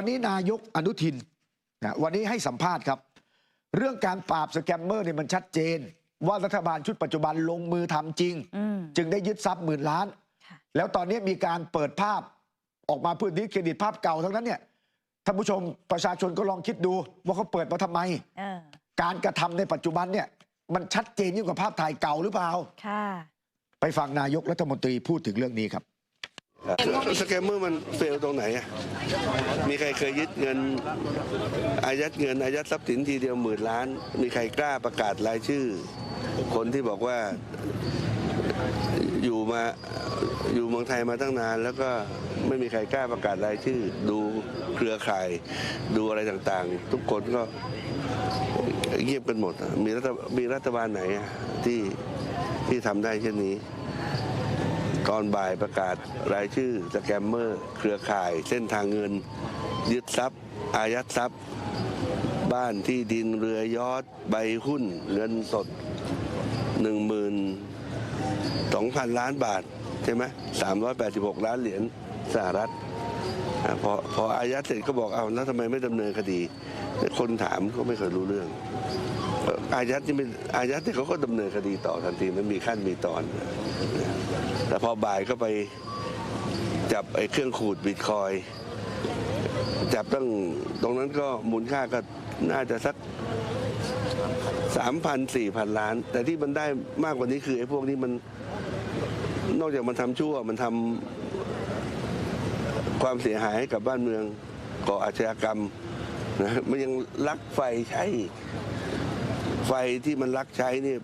วันนี้นายกอนุทินนะวันนี้ให้สัมภาษณ์ครับ เรื่องการปราบสแกมเมอร์เนี่ยมันชัดเจน ว่ารัฐบาลชุดปัจจุบันลงมือทำจริงอืมจึงได้ยึดทรัพย์หมื่นล้านค่ะแล้วตอนนี้มีการเปิดภาพออกมาเพื่อดิสเครดิตภาพเก่าทั้งนั้นเนี่ยท่านผู้ชมประชาชนก็ลองคิดดูว่าเขาเปิดมาทำไมเออการกระทำในปัจจุบันเนี่ยมันชัดเจนยิ่งกว่าภาพถ่ายเก่าหรือเปล่าค่ะไปฟังนายกรัฐมนตรีพูดถึงเรื่องนี้ครับ สแกมเมอร์มันเฟลตรงไหนอะ มีใครเคยยึดเงินอายัดเงินอายัดทรัพย์สินทีเดียวหมื่นล้าน มีใครกล้าประกาศรายชื่อ คนที่บอกว่าอยู่มาอยู่เมืองไทยมาตั้งนาน แล้วก็ไม่มีใครกล้าประกาศรายชื่อ ดูเครือข่าย ดูอะไรต่างๆ ทุกคนก็เงียบกันหมด มีรัฐมีรัฐบาลไหนอะที่ที่ทำได้เช่นนี้ ก่อนบ่ายประกาศรายชื่อสแกมเมอร์ เครือข่ายเส้นทางเงิน ยึดทรัพย์ อายัดทรัพย์ บ้านที่ดินเรือยอทใบหุ้น เงินสด 1 2 0 0 0 ล้านบาท ใช่ไหม386 ล้านเหรียญสหรัฐอพอพออายัดเสร็จก็บอกเอาแล้วทำไมไม่ดำเนินคดี คนถามก็ไม่เคยรู้เรื่อง อายัดนี่เป็นอายัดที่เขาก็ดำเนินคดีต่อทันทีมันมีขั้นมีตอน แต่พอบ่ายก็ไปจับไอ้เครื่องขูดบิตคอยจับตั้งตรงนั้นก็มูลค่าก็น่าจะสักสามพันสี่พันล้าน แต่ที่มันได้มากกว่านี้คือไอ้พวกนี้มันนอกจากมันทำชั่วมันทำความเสียหายให้กับบ้านเมืองก่ออาชญากรรมนะมันยังลักไฟใช้ ไฟที่มันลักใช้นี่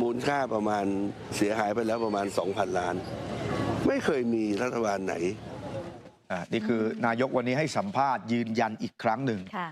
มูลค่าประมาณเสียหายไปแล้วประมาณ 2,000 ล้าน ไม่เคยมีรัฐบาลไหน อ่านี่คือนายกวันนี้ให้สัมภาษณ์ยืนยันอีกครั้งหนึ่งค่ะ